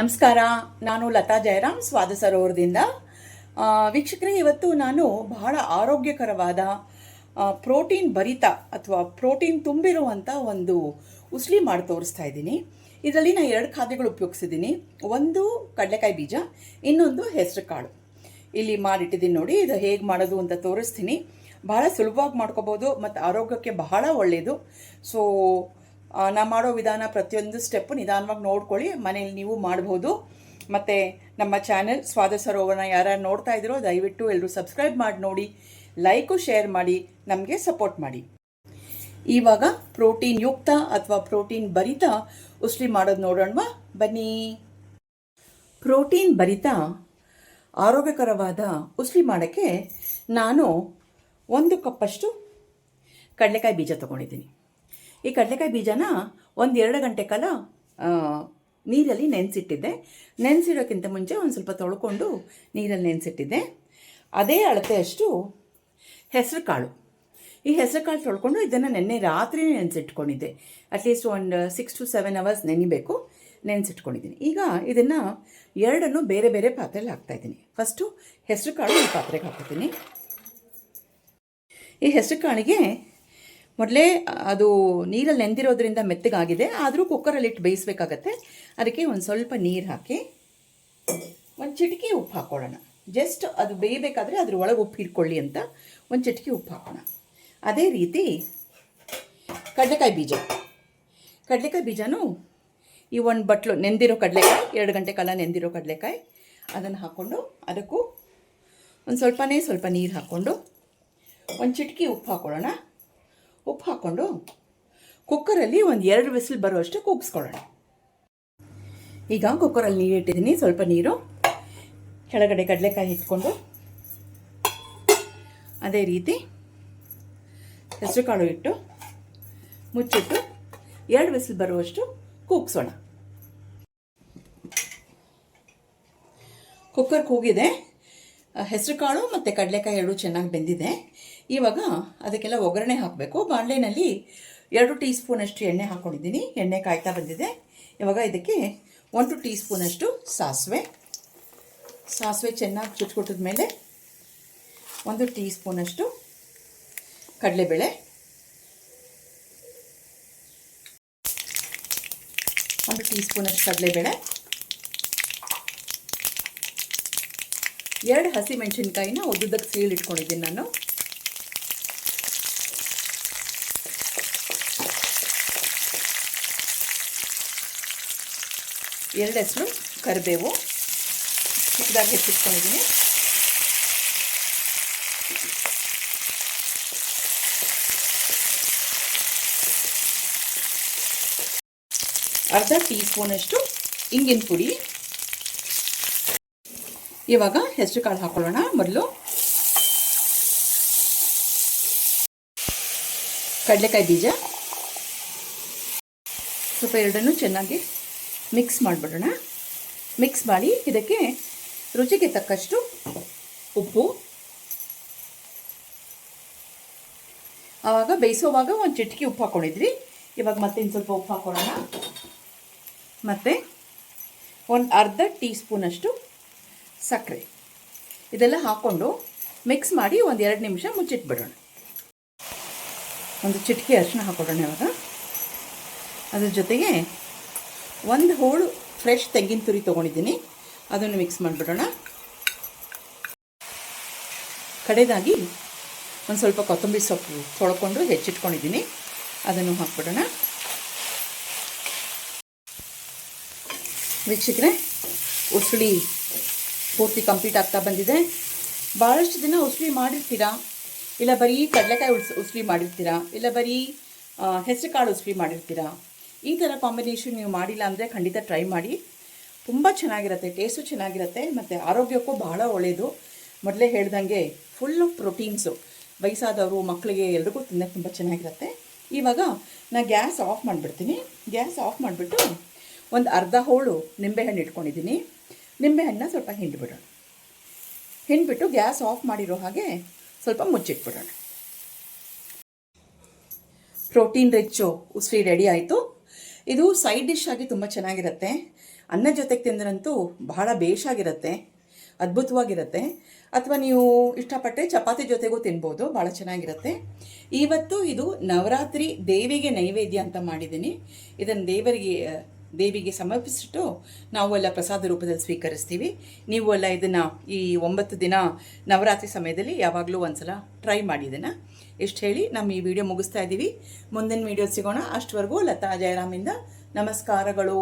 ನಮಸ್ಕಾರ, ನಾನು ಲತಾ ಜಯರಾಮ್, ಸ್ವಾದ ಸರೋವರದಿಂದ. ವೀಕ್ಷಕರೇ, ಇವತ್ತು ನಾನು ಬಹಳ ಆರೋಗ್ಯಕರವಾದ ಪ್ರೋಟೀನ್ ಭರಿತ ಅಥವಾ ಪ್ರೋಟೀನ್ ತುಂಬಿರುವಂಥ ಒಂದು ಉಸ್ಲಿ ಮಾಡಿ ತೋರಿಸ್ತಾ ಇದ್ದೀನಿ. ಇದರಲ್ಲಿ ನಾನು ಎರಡು ಖಾದ್ಯಗಳು ಉಪಯೋಗಿಸಿದ್ದೀನಿ. ಒಂದು ಕಡಲೆಕಾಯಿ ಬೀಜ, ಇನ್ನೊಂದು ಹೆಸರು ಕಾಳು ಇಲ್ಲಿ ಮಾಡಿಟ್ಟಿದ್ದೀನಿ ನೋಡಿ, ಇದು ಹೇಗೆ ಮಾಡೋದು ಅಂತ ತೋರಿಸ್ತೀನಿ. ಬಹಳ ಸುಲಭವಾಗಿ ಮಾಡ್ಕೋಬೋದು, ಮತ್ತು ಆರೋಗ್ಯಕ್ಕೆ ಬಹಳ ಒಳ್ಳೆಯದು ಸೊ ನಾ ಮಾಡೋ ವಿಧಾನ ಪ್ರತಿಯೊಂದು ಸ್ಟೆಪ್ಪು ನಿಧಾನವಾಗಿ ನೋಡ್ಕೊಳ್ಳಿ. ಮನೇಲಿ ನೀವು ಮಾಡ್ಬೋದು. ಮತ್ತು ನಮ್ಮ ಚಾನೆಲ್ ಸ್ವಾದ ಸರೋವರನ ಯಾರ್ಯಾರು ನೋಡ್ತಾ ಇದ್ದೀರೋ ದಯವಿಟ್ಟು ಎಲ್ಲರೂ ಸಬ್ಸ್ಕ್ರೈಬ್ ಮಾಡಿ ನೋಡಿ. ಲೈಕು ಶೇರ್ ಮಾಡಿ. ನಮಗೆ ಸಪೋರ್ಟ್ ಮಾಡಿ. ಇವಾಗ ಪ್ರೋಟೀನ್ ಯುಕ್ತ ಅಥವಾ ಪ್ರೋಟೀನ್ ಭರಿತ ಉಸ್ಲಿ ಮಾಡೋದು ನೋಡೋಣ ಬನ್ನಿ. ಪ್ರೋಟೀನ್ ಭರಿತ ಆರೋಗ್ಯಕರವಾದ ಉಸ್ಲಿ ಮಾಡೋಕ್ಕೆ ನಾನು ಒಂದು ಕಪ್ಪಷ್ಟು ಕಡಲೆಕಾಯಿ ಬೀಜ ತೊಗೊಂಡಿದ್ದೀನಿ. ಈ ಕಡಲೆಕಾಯಿ ಬೀಜನ ಒಂದು ಎರಡು ಗಂಟೆ ಕಾಲ ನೀರಲ್ಲಿ ನೆನೆಸಿಟ್ಟಿದ್ದೆ. ನೆನೆಸಿಡೋಕ್ಕಿಂತ ಮುಂಚೆ ಒಂದು ಸ್ವಲ್ಪ ತೊಳ್ಕೊಂಡು ನೀರಲ್ಲಿ ನೆನೆಸಿಟ್ಟಿದ್ದೆ. ಅದೇ ಅಳತೆಯಷ್ಟು ಹೆಸರು ಕಾಳು ಈ ಹೆಸರು ಕಾಳು ತೊಳ್ಕೊಂಡು ಇದನ್ನು ನೆನ್ನೆ ರಾತ್ರಿ ನೆನೆಸಿಟ್ಕೊಂಡಿದ್ದೆ. ಅಟ್ಲೀಸ್ಟ್ ಒಂದು ಸಿಕ್ಸ್ ಟು ಸೆವೆನ್ ಅವರ್ಸ್ ನೆನಿಬೇಕು, ನೆನೆಸಿಟ್ಕೊಂಡಿದ್ದೀನಿ. ಈಗ ಇದನ್ನು ಎರಡನ್ನು ಬೇರೆ ಬೇರೆ ಪಾತ್ರೆಯಲ್ಲಿ ಹಾಕ್ತಾಯಿದ್ದೀನಿ. ಫಸ್ಟು ಹೆಸರು ಕಾಳು ಈ ಪಾತ್ರೆಗೆ ಹಾಕ್ತೀನಿ ಈ ಹೆಸರು ಕಾಳಿಗೆ ಮೊದಲೇ ಅದು ನೀರಲ್ಲಿ ನೆಂದಿರೋದ್ರಿಂದ ಮೆತ್ತಗಾಗಿದೆ. ಆದರೂ ಕುಕ್ಕರಲ್ಲಿ ಇಟ್ಟು ಬೇಯಿಸ್ಬೇಕಾಗತ್ತೆ. ಅದಕ್ಕೆ ಒಂದು ಸ್ವಲ್ಪ ನೀರು ಹಾಕಿ, ಒಂದು ಚಿಟಿಕೆ ಉಪ್ಪು ಹಾಕ್ಕೊಳ್ಳೋಣ ಜಸ್ಟ್ ಅದು ಬೇಯಬೇಕಾದ್ರೆ ಅದ್ರ ಒಳಗೆ ಉಪ್ಪು ಹಿಡ್ಕೊಳ್ಳಿ ಅಂತ ಒಂದು ಚಿಟಿಕೆ ಉಪ್ಪು ಹಾಕೋಣ. ಅದೇ ರೀತಿ ಕಡಲೆಕಾಯಿ ಬೀಜ. ಕಡಲೆಕಾಯಿ ಬೀಜನೂ ಈ ಒಂದು ಬಟ್ಲು ನೆಂದಿರೋ ಕಡಲೆಕಾಯಿ, ಎರಡು ಗಂಟೆ ಕಾಲ ನೆಂದಿರೋ ಕಡಲೆಕಾಯಿ, ಅದನ್ನು ಹಾಕ್ಕೊಂಡು ಅದಕ್ಕೂ ಒಂದು ಸ್ವಲ್ಪನೇ ಸ್ವಲ್ಪ ನೀರು ಹಾಕ್ಕೊಂಡು ಒಂದು ಚಿಟಿಕೆ ಉಪ್ಪು ಹಾಕ್ಕೊಳ್ಳೋಣ ಉಪ್ಪು ಹಾಕ್ಕೊಂಡು ಕುಕ್ಕರಲ್ಲಿ ಒಂದು ಎರಡು ವಿಸಿಲ್ ಬರುವಷ್ಟು ಕೂಗಿಸ್ಕೊಳ್ಳೋಣ. ಈಗ ಕುಕ್ಕರಲ್ಲಿ ನೀರು ಇಟ್ಟಿದ್ದೀನಿ. ಸ್ವಲ್ಪ ನೀರು, ಕೆಳಗಡೆ ಕಡಲೆಕಾಯಿ ಇಟ್ಕೊಂಡು ಅದೇ ರೀತಿ ಹೆಸರುಕಾಳು ಇಟ್ಟು ಮುಚ್ಚಿಟ್ಟು ಎರಡು ವಿಸಿಲ್ ಬರುವಷ್ಟು ಕೂಗಿಸೋಣ. ಕುಕ್ಕರ್ ಕೂಗಿದೆ. ಹೆಸರು ಕಾಳು ಮತ್ತು ಕಡಲೆಕಾಯಿ ಎರಡು ಚೆನ್ನಾಗಿ ಬೆಂದಿದೆ. ಇವಾಗ ಅದಕ್ಕೆಲ್ಲ ಒಗ್ಗರಣೆ ಹಾಕಬೇಕು. ಬಾಣಲೆನಲ್ಲಿ ಎರಡು ಟೀ ಸ್ಪೂನಷ್ಟು ಎಣ್ಣೆ ಹಾಕ್ಕೊಂಡಿದ್ದೀನಿ ಎಣ್ಣೆ ಕಾಯ್ತಾ ಬಂದಿದೆ. ಇವಾಗ ಇದಕ್ಕೆ ಒಂದು ಟೀ ಸ್ಪೂನಷ್ಟು ಸಾಸಿವೆ. ಸಾಸಿವೆ ಚೆನ್ನಾಗಿ ಚುಚ್ಕೊಟ್ಟಿದ ಮೇಲೆ ಒಂದು ಟೀ ಸ್ಪೂನಷ್ಟು ಕಡಲೆಬೇಳೆ. ಒಂದು ಟೀ ಸ್ಪೂನಷ್ಟು ಕಡಲೆಬೇಳೆ. ಎರಡು ಹಸಿ ಮೆಣಸಿನ್ಕಾಯಿನ ಉದ್ದುದಕ್ಕೆ ಸೀಳಿಟ್ಕೊಂಡಿದ್ದೀನಿ ನಾನು. ಎರಡು ಹೆಸರು ಕರಿಬೇವು. ಚಿಕ್ಕದಾಗಿ ಹೆಚ್ಚಿಟ್ಕೊಂಡಿದ್ದೀನಿ ಅರ್ಧ ಟೀ ಸ್ಪೂನಷ್ಟು ಇಂಗಿನ ಪುಡಿ. ಇವಾಗ ಹೆಸರು ಕಾಳು ಹಾಕೊಳ್ಳೋಣ. ಮೊದಲು ಕಡಲೆಕಾಯಿ ಬೀಜ. ಸ್ವಲ್ಪ ಎರಡನ್ನೂ ಚೆನ್ನಾಗಿ ಮಿಕ್ಸ್ ಮಾಡಿಬಿಡೋಣ. ಮಿಕ್ಸ್ ಮಾಡಿ ಇದಕ್ಕೆ ರುಚಿಗೆ ತಕ್ಕಷ್ಟು ಉಪ್ಪು. ಆವಾಗ ಬೇಯಿಸೋವಾಗ ಒಂದು ಚಿಟಿಕೆ ಉಪ್ಪು ಹಾಕ್ಕೊಂಡಿದ್ವಿ ಇವಾಗ ಮತ್ತೆ ಇನ್ನು ಸ್ವಲ್ಪ ಉಪ್ಪು ಹಾಕೊಳ್ಳೋಣ. ಮತ್ತು ಒಂದು ಅರ್ಧ ಟೀ ಸ್ಪೂನಷ್ಟು ಸಕ್ಕರೆ. ಇದೆಲ್ಲ ಹಾಕ್ಕೊಂಡು ಮಿಕ್ಸ್ ಮಾಡಿ ಒಂದು ಎರಡು ನಿಮಿಷ ಮುಚ್ಚಿಟ್ಬಿಡೋಣ. ಒಂದು ಚಿಟಿಕೆ ಅರಿಶಿನ ಹಾಕ್ಕೊಡೋಣ ಇವಾಗ. ಅದ್ರ ಜೊತೆಗೆ ಒಂದು ಹೋಳು ಫ್ರೆಶ್ ತೆಂಗಿನ ತುರಿ ತೊಗೊಂಡಿದ್ದೀನಿ. ಅದನ್ನು ಮಿಕ್ಸ್ ಮಾಡಿಬಿಡೋಣ. ಕಡೆದಾಗಿ ಒಂದು ಸ್ವಲ್ಪ ಕೊತ್ತಂಬರಿ ಸೊಪ್ಪು ತೊಳ್ಕೊಂಡು ಹೆಚ್ಚಿಟ್ಕೊಂಡಿದ್ದೀನಿ. ಅದನ್ನು ಹಾಕ್ಬಿಡೋಣ. ವೀಕ್ಷಕರೇ, ಉಸುಳಿ ಪೂರ್ತಿ ಕಂಪ್ಲೀಟ್ ಆಗ್ತಾ ಬಂದಿದೆ. ಭಾಳಷ್ಟು ದಿನ ಉಸ್ಲಿ ಮಾಡಿರ್ತೀರಾ? ಇಲ್ಲ ಬರೀ ಕಡಲೆಕಾಯಿ ಉಸ್ ಉಸ್ಲಿ ಮಾಡಿರ್ತೀರಾ? ಇಲ್ಲ ಬರೀ ಹೆಸರು ಕಾಳು ಉಸ್ಲಿ ಮಾಡಿರ್ತೀರಾ? ಈ ಥರ ಕಾಂಬಿನೇಷನ್ ನೀವು ಮಾಡಿಲ್ಲ ಅಂದರೆ ಖಂಡಿತ ಟ್ರೈ ಮಾಡಿ. ತುಂಬ ಚೆನ್ನಾಗಿರುತ್ತೆ ಟೇಸ್ಟು ಚೆನ್ನಾಗಿರುತ್ತೆ, ಮತ್ತು ಆರೋಗ್ಯಕ್ಕೂ ಬಹಳ ಒಳ್ಳೆಯದು ಮೊದಲೇ ಹೇಳ್ದಂಗೆ ಫುಲ್ ಆಫ್ ಪ್ರೋಟೀನ್ಸು ವಯಸ್ಸಾದವರು ಮಕ್ಕಳಿಗೆ ಎಲ್ರಿಗೂ ತಿನ್ನೋಕ್ಕೆ ತುಂಬ ಚೆನ್ನಾಗಿರುತ್ತೆ. ಇವಾಗ ನಾನು ಗ್ಯಾಸ್ ಆಫ್ ಮಾಡಿಬಿಡ್ತೀನಿ. ಗ್ಯಾಸ್ ಆಫ್ ಮಾಡಿಬಿಟ್ಟು ಒಂದು ಅರ್ಧ ಹೋಳು ನಿಂಬೆಹಣ್ಣು ಇಟ್ಕೊಂಡಿದ್ದೀನಿ. ನಿಂಬೆಹಣ್ಣನ್ನ ಸ್ವಲ್ಪ ಹಿಂಡ್ಬಿಡೋಣ. ಹಿಂಡ್ಬಿಟ್ಟು ಗ್ಯಾಸ್ ಆಫ್ ಮಾಡಿರೋ ಹಾಗೆ ಸ್ವಲ್ಪ ಮುಚ್ಚಿಟ್ಬಿಡೋಣ. ಪ್ರೋಟೀನ್ ರಿಚ್ಚು ಉಸ್ರಿ ರೆಡಿ ಆಯಿತು. ಇದು ಸೈಡ್ ಡಿಶ್ ಆಗಿ ತುಂಬ ಚೆನ್ನಾಗಿರುತ್ತೆ. ಅನ್ನ ಜೊತೆಗೆ ತಿಂದ್ರಂತೂ ಬಹಳ ಬೇಷಾಗಿರುತ್ತೆ, ಅದ್ಭುತವಾಗಿರುತ್ತೆ. ಅಥವಾ ನೀವು ಇಷ್ಟಪಟ್ಟರೆ ಚಪಾತಿ ಜೊತೆಗೂ ತಿನ್ಬೋದು ಭಾಳ ಚೆನ್ನಾಗಿರುತ್ತೆ. ಇವತ್ತು ಇದು ನವರಾತ್ರಿ ದೇವಿಗೆ ನೈವೇದ್ಯ ಅಂತ ಮಾಡಿದ್ದೀನಿ. ಇದನ್ನು ದೇವರಿಗೆ ದೇವಿಗೆ ಸಮರ್ಪಿಸಿಟ್ಟು ನಾವು ಎಲ್ಲ ಪ್ರಸಾದ ರೂಪದಲ್ಲಿ ಸ್ವೀಕರಿಸ್ತೀವಿ. ನೀವು ಎಲ್ಲ ಇದನ್ನು ಈ ಒಂಬತ್ತು ದಿನ ನವರಾತ್ರಿ ಸಮಯದಲ್ಲಿ ಯಾವಾಗಲೂ ಒಂದ್ಸಲ ಟ್ರೈ ಮಾಡಿ ಇದನ್ನು. ಇಷ್ಟು ಹೇಳಿ, ನಮ್ಮ ಈ ವಿಡಿಯೋ ಮುಗಿಸ್ತಾ ಇದ್ದೀವಿ ಮುಂದಿನ ವಿಡಿಯೋ ಸಿಗೋಣ. ಅಷ್ಟವರೆಗೂ ಲತಾ ಜಯರಾಮಿಂದ ನಮಸ್ಕಾರಗಳು.